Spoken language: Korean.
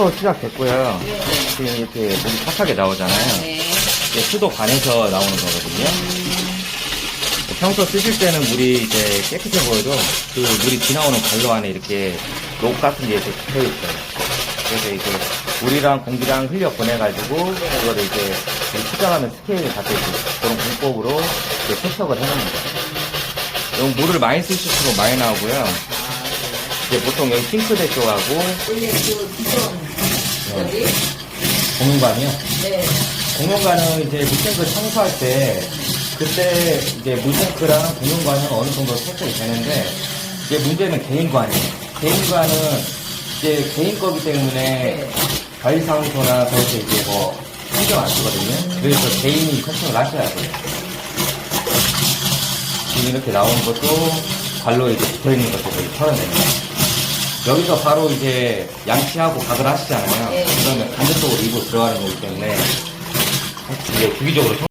청소 시작됐고요. 지금 이렇게 물이 탁하게 나오잖아요. 네. 이게 수도 반에서 나오는 거거든요. 평소 쓰실 때는 물이 이제 깨끗해 보여도 그 물이 지나오는 관로 안에 이렇게 녹 같은 게 이렇게 붙어 있어요. 그래서 이제 물이랑 공기랑 흘려 보내가지고 그거를 이제 수정하는 스케일을 갖고 있고 그런 공법으로 이렇게 세척을 해놓습니다. 너무 물을 많이 쓰실수록 많이 나오고요. 이제 보통 여기 싱크대 쪽하고 저기 공용관이요. 네. 공용관은 이제 물탱크 청소할 때 그때 이제 물탱크랑 공용관은 어느 정도 세척이 되는데 이제 문제는 개인관이에요. 개인관은 이제 개인 거기 때문에 관리사무소나 저렇게 이제 뭐 신경 안 쓰거든요. 그래서 개인이 세척을 하셔야 돼요. 지금 이렇게 나오는 것도 관로에 이제 붙어 있는 것들을 털어냅니다. 여기서 바로 이제 양치하고 각을 하시잖아요. 네. 그러면 반대쪽으로 입고 들어가는 거기 때문에 이제 주기적으로